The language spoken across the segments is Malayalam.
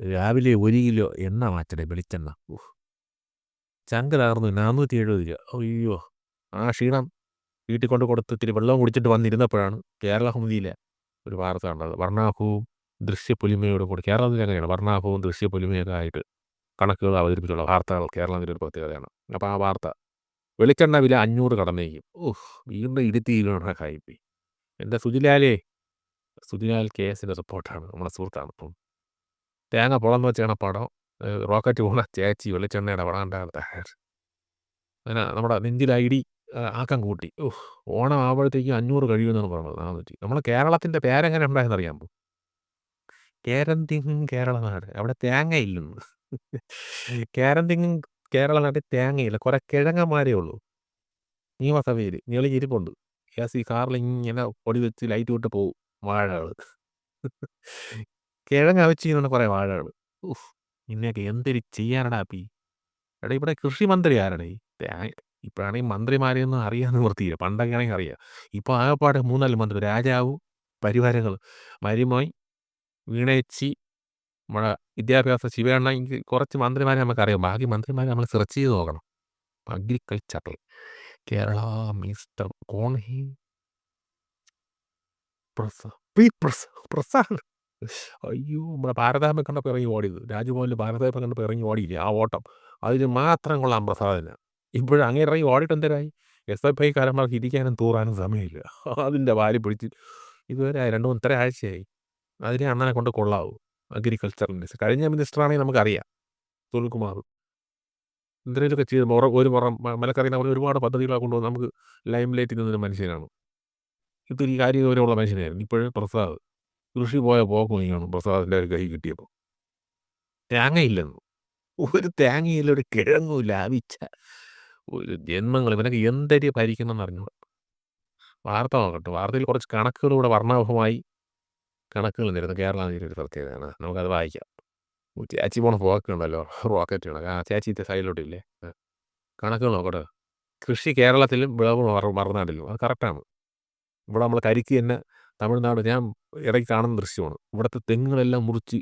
രാവിലെ ഒരു കിലോ എണ്ണ മാറ്റണേ വെളിച്ചെണ്ണ. ഓഹ് ചങ്കലാർന്നു നാനൂറ്റി എഴുപത് രൂപ. അയ്യോ. ആ ക്ഷീണം വീട്ടിൽ കൊണ്ട് കൊടുത്ത് ഇത്തിരി വെള്ളം കുടിച്ചിട്ട് വന്നിരുന്നപ്പോഴാണ് കേരള ഹുമിതിയിലെ ഒരു വാർത്ത കണ്ടത്. വർണാഭവും ദൃശ്യപൊലിമയോടും കൂടി. കേരളത്തിൽ അങ്ങനെയാണ്. വർണാഭവും ദൃശ്യപൊലിമയൊക്കെ ആയിട്ട് കണക്കുകൾ അവതരിപ്പിച്ചുള്ള വാർത്തകൾ കേരളത്തിന്റെ ഒരു പ്രത്യേകതയാണ്. അപ്പോൾ ആ വാർത്ത വെളിച്ചെണ്ണ വില അഞ്ഞൂറ് കടന്നേക്കും ഓഹ് വീണ്ടും ഇരുത്തി കണക്കായിപ്പോയി എന്റെ സുജിലാലേ സുജിലാൽ കെ എസിന്റെ റിപ്പോർട്ടാണ് നമ്മുടെ സുഹൃത്താണ്. തേങ്ങ പുറന്ന് വെച്ചാണ് പടം റോക്കറ്റ് പോണ ചേച്ചി വെളിച്ചെണ്ണയുടെ പടം ഉണ്ടാകട്ടെ അങ്ങനെ നമ്മുടെ നെഞ്ചിൽ ഐ ഡി ആക്കം കൂട്ടി. ഓഹ് ഓണം ആവുമ്പോഴത്തേക്കും അഞ്ഞൂറ് കഴിയുമെന്നാണ് പറഞ്ഞത് നാനൂറ്റി. നമ്മളെ കേരളത്തിന്റെ പേരെങ്ങനെ ഉണ്ടായെന്ന് അറിയാമോ കേരന്തിങ് കേരള നാട്. അവിടെ തേങ്ങയില്ലെന്ന് കേരന്തിങ്ങും കേരളനാട്ടിൽ കേരള നാട്ടിൽ തേങ്ങയില്ല കുറെ കിഴങ്ങന്മാരേ ഉള്ളൂ. നിയമസഭയിൽ ഞെളി ഇരിപ്പുണ്ട് ഗ്യാസ് ഈ കാറിൽ ഇങ്ങനെ പൊടി വെച്ച് ലൈറ്റ് വിട്ട് പോകും വാഴകൾ കിഴങ്ങ് വെച്ച് ചെയ്യുന്ന കുറേ വാഴകൾ ഉഫ് ഇന്നൊക്കെ എന്തൊരു ചെയ്യാനടാ പി എടാ ഇവിടെ കൃഷി മന്ത്രി ആരടേ ഇപ്പോഴാണെങ്കിൽ മന്ത്രിമാരെയൊന്നും അറിയാൻ നിവൃത്തിയില്ല പണ്ടൊക്കെ ആണെങ്കിൽ അറിയാം. ഇപ്പോൾ ആകെപ്പാടെ മൂന്നാൽ മന്ത്രി രാജാവ് പരിവാരങ്ങൾ മരുമോയ് വീണേച്ചി നമ്മുടെ വിദ്യാഭ്യാസ ശിവണ്ണ കുറച്ച് മന്ത്രിമാരെ നമുക്കറിയാം ബാക്കി മന്ത്രിമാരെ നമ്മൾ സെർച്ച് ചെയ്ത് നോക്കണം. അഗ്രികൾച്ചർ കേരള മിസ്റ്റർ കോൺഹി. പ്രസ പ്രസ പ്രസാദ്. അയ്യോ നമ്മുടെ ഭാരതാമ്മ കണ്ടപ്പോൾ ഇറങ്ങി ഓടിയത്. രാജ്ഭവനിൽ ഭാരതാമ്മ കണ്ടപ്പോൾ ഇറങ്ങി ഓടിയില്ലേ ആ ഓട്ടം? അതിന് മാത്രം കൊള്ളാം പ്രസാദിന്. ഇപ്പോഴും അങ്ങനെ ഇറങ്ങി ഓടിയിട്ട് എന്തരായി? എസ് എഫ് ഐക്കാരന്മാർക്ക് ഇരിക്കാനും തൂറാനും സമയമില്ല. അതിന്റെ വാരി പിടിച്ച് ഇതുവരെ രണ്ട് മൂന്ന് ഇത്ര ആഴ്ചയായി. അതിനെ അണ്ണനെ കൊണ്ട് കൊള്ളാവൂ. അഗ്രികൾച്ചർ മിനിസ്റ്റർ കഴിഞ്ഞ മിനിസ്റ്ററാണെങ്കിൽ നമുക്കറിയാം. സുനിൽകുമാർ. എന്തെങ്കിലുമൊക്കെ ചെയ്ത് മുറ ഒരു പുറം മലക്കറിയുന്ന പോലെ ഒരുപാട് പദ്ധതികളൊക്കെ കൊണ്ടുവന്ന് നമുക്ക് ലൈം ലൈറ്റ് നിന്നൊരു മനുഷ്യനാണ്. ഇത്തിരി കാര്യഗൗരവമുള്ള മനുഷ്യനായിരുന്നു. ഇപ്പോഴും പ്രസാദ്. കൃഷി പോയ പോക്ക് നീങ്ങണം ഒരു കൈ കിട്ടിയപ്പോൾ തേങ്ങയില്ലെന്ന്. ഒരു തേങ്ങയില്ല ഒരു കിഴങ്ങും ലാഭിച്ച ഒരു ജന്മങ്ങൾ. ഇവനൊക്കെ എന്തരി ഭരിക്കണമെന്ന് അറിഞ്ഞു വാർത്ത നോക്കട്ടെ. വാർത്തയിൽ കുറച്ച് കണക്കുകൾ കണക്കുകളൂടെ വർണാഭമായി കണക്കുകൾ നിരുന്നു കേരള ഒരു പ്രത്യേകതയാണ്. നമുക്കത് വായിക്കാം. ചേച്ചി പോണ പോക്കുണ്ടല്ലോ റോക്കറ്റുണ്ട് ആ ചേച്ചി സൈഡിലോട്ടില്ലേ കണക്കുകൾ നോക്കട്ടെ. കൃഷി കേരളത്തിലും വിളവ് മറ- അത് കറക്റ്റാണ് ഇവിടെ നമ്മൾ കരിക്ക് തന്നെ തമിഴ്നാട് ഞാൻ ഇടയ്ക്ക് കാണുന്ന ദൃശ്യമാണ്. ഇവിടുത്തെ തെങ്ങുകളെല്ലാം മുറിച്ച്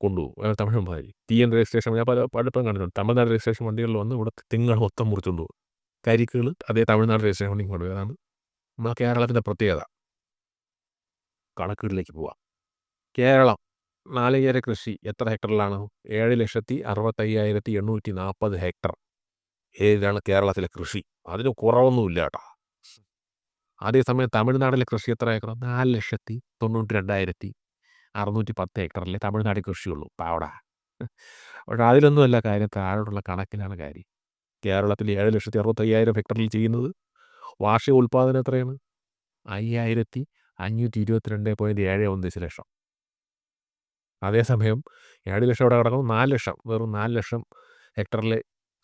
കൊണ്ടുപോകും. തമിഴന്മാർ ടി എൻ രജിസ്ട്രേഷൻ ഞാൻ പല പലപ്പോഴും കണ്ടിട്ടുണ്ട്. തമിഴ്നാട് രജിസ്ട്രേഷൻ വണ്ടികളിൽ വന്ന് ഇവിടുത്തെ തെങ്ങുകൾ മൊത്തം മുറിച്ചുകൊണ്ട് പോകും കരിക്കുകൾ അതേ തമിഴ്നാട് രജിസ്ട്രേഷൻ വണ്ടി കൊണ്ടുപോകും. അതാണ് നമ്മുടെ കേരളത്തിന്റെ പ്രത്യേകത. കണക്കുകളിലേക്ക് പോവാം. കേരളം നാളികേര കൃഷി എത്ര ഹെക്ടറിലാണ്? ഏഴ് ലക്ഷത്തി അറുപത്തയ്യായിരത്തി എണ്ണൂറ്റി നാൽപ്പത് ഹെക്ടർ. ഏതാണ് കേരളത്തിലെ കൃഷി. അതിന് കുറവൊന്നുമില്ല കേട്ടോ. അതേസമയം തമിഴ്നാട്ടിലെ കൃഷി എത്ര ഏക്കർ നാല് ലക്ഷത്തി തൊണ്ണൂറ്റി രണ്ടായിരത്തി അറുന്നൂറ്റി പത്ത് ഏക്കറല്ലേ തമിഴ്നാട്ടിൽ കൃഷിയുള്ളൂ. പാവടാ. പക്ഷെ അതിലൊന്നുമല്ല കാര്യം താഴോട്ടുള്ള കണക്കിലാണ് കാര്യം. കേരളത്തിൽ ഏഴ് ലക്ഷത്തി അറുപത്തയ്യായിരം ഹെക്ടറിൽ ചെയ്യുന്നത്. വാർഷിക ഉൽപ്പാദനം എത്രയാണ്? അയ്യായിരത്തി അഞ്ഞൂറ്റി ഇരുപത്തിരണ്ട് പോയിന്റ് ഏഴ് ഒന്ന് ദശലക്ഷം അതേസമയം ഏഴ് ലക്ഷം ഇവിടെ കിടക്കുന്നു. നാല് ലക്ഷം. വെറും നാല് ലക്ഷം ഹെക്ടറിൽ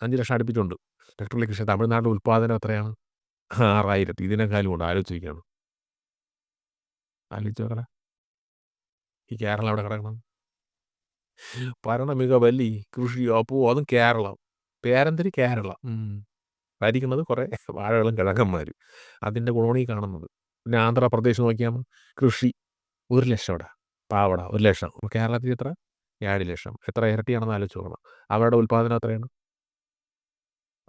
അഞ്ച് ലക്ഷം അടുപ്പിച്ചുണ്ട്. ഹെക്ടറിലെ കൃഷി തമിഴ്നാട് ഉൽപ്പാദനം എത്രയാണ്? ആറായിരത്തി. ഇതിനെക്കാളും ഉണ്ട് ആലോചിക്കുകയാണ് ആലോചിച്ച് നോക്കണേ. ഈ കേരളം എവിടെ കിടക്കണം? മികവല്ലി കൃഷി അപ്പോ അതും കേരളം. പേരന്തിരി കേരളം. ഭരിക്കുന്നത് കുറേ വാഴകളും കിഴങ്ങന്മാരും. അതിന്റെ ഗുണമാണ് ഈ കാണുന്നത്. പിന്നെ ആന്ധ്രാപ്രദേശ് നോക്കിയാൽ കൃഷി. ഒരു ലക്ഷം അവിടെ പാവട ഒരു ലക്ഷം. അപ്പോൾ കേരളത്തിൽ എത്ര? ഏഴ് ലക്ഷം. എത്ര ഇരട്ടിയാണെന്ന് ആലോചിച്ച് നോക്കണം. അവരുടെ ഉൽപ്പാദനം എത്രയാണ്?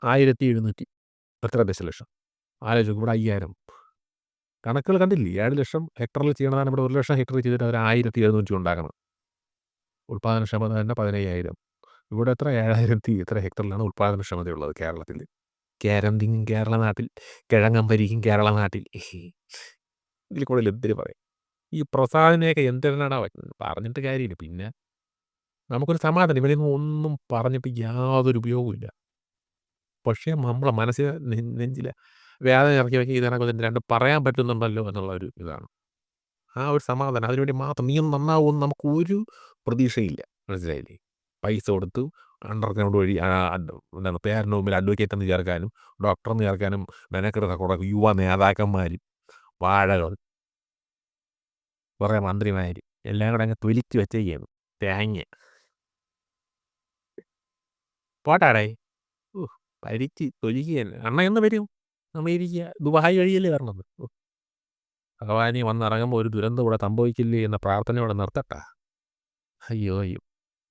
ആയിരത്തി എഴുന്നൂറ്റി എത്ര ദശലക്ഷം? ആലോചിച്ച് നോക്ക് ഇവിടെ അയ്യായിരം. കണക്കുകൾ കണ്ടില്ലേ? ഏഴ് ലക്ഷം ഹെക്ടറിൽ ചെയ്യണതാണ് ഇവിടെ ഒരു ലക്ഷം ഹെക്ടറിൽ ചെയ്തിട്ട് അവർ ആയിരത്തി എഴുന്നൂറ്റി ഉണ്ടാക്കണം ഉൽപ്പാദനക്ഷമത തന്നെ പതിനയ്യായിരം. ഇവിടെ എത്ര? ഏഴായിരത്തി എത്ര ഹെക്ടറിലാണ് ഉൽപ്പാദനക്ഷമതയുള്ളത് കേരളത്തിൽ. കേരന്തിങ്ങും കേരള നാട്ടിൽ കിഴങ്ങമ്പരിക്കും കേരള നാട്ടിൽ. ഇതിൽ കൂടുതൽ എന്തിന് പറയും? ഈ പ്രസാദിനെയൊക്കെ എന്തിനാണ് പറഞ്ഞിട്ട് കാര്യമില്ല. പിന്നെ നമുക്കൊരു സമാധാനം. ഇവിടെ നിന്ന് ഒന്നും പറഞ്ഞിട്ട് യാതൊരു ഉപയോഗവുമില്ല പക്ഷേ നമ്മളെ മനസ്സിൽ നെഞ്ചിലെ വേദന ഇറക്കി വയ്ക്കുക ഇതിനൊക്കെ ഇതിന്റെ രണ്ട് പറയാൻ പറ്റുന്നുണ്ടല്ലോ എന്നുള്ള ഒരു ഇതാണ്. ആ ഒരു സമാധാനം അതിനുവേണ്ടി മാത്രം നീ നന്നാവും നമുക്ക് ഒരു പ്രതീക്ഷയില്ല. മനസ്സിലായില്ലേ? പൈസ കൊടുത്തു അണ്ടർഗ്രൗണ്ട് വഴി എന്താണ് പേരന്റെ മുമ്പിൽ അഡ്വക്കേറ്റ് എന്ന് ചേർക്കാനും ഡോക്ടർ എന്ന് ചേർക്കാനും മെനക്കെടുത്ത കുറേ യുവ നേതാക്കന്മാരും വാഴകൾ കുറേ മന്ത്രിമാർ എല്ലാം കൂടെ അങ്ങ് തൊലിച്ച് വെച്ചേക്കാണ് തേങ്ങ. പോട്ടാടേ. പരിച്ച് തൊലിക്കുക അണ്ണ എന്ന് വരും? അമേരിക്ക ദുബായ് വഴിയല്ലേ വരണത്? ഭഗവാനി വന്നിറങ്ങുമ്പോൾ ഒരു ദുരന്തം ഇവിടെ സംഭവിക്കില്ലേ എന്ന പ്രാർത്ഥനയോടെ നിർത്തട്ടാ. അയ്യോ അയ്യോ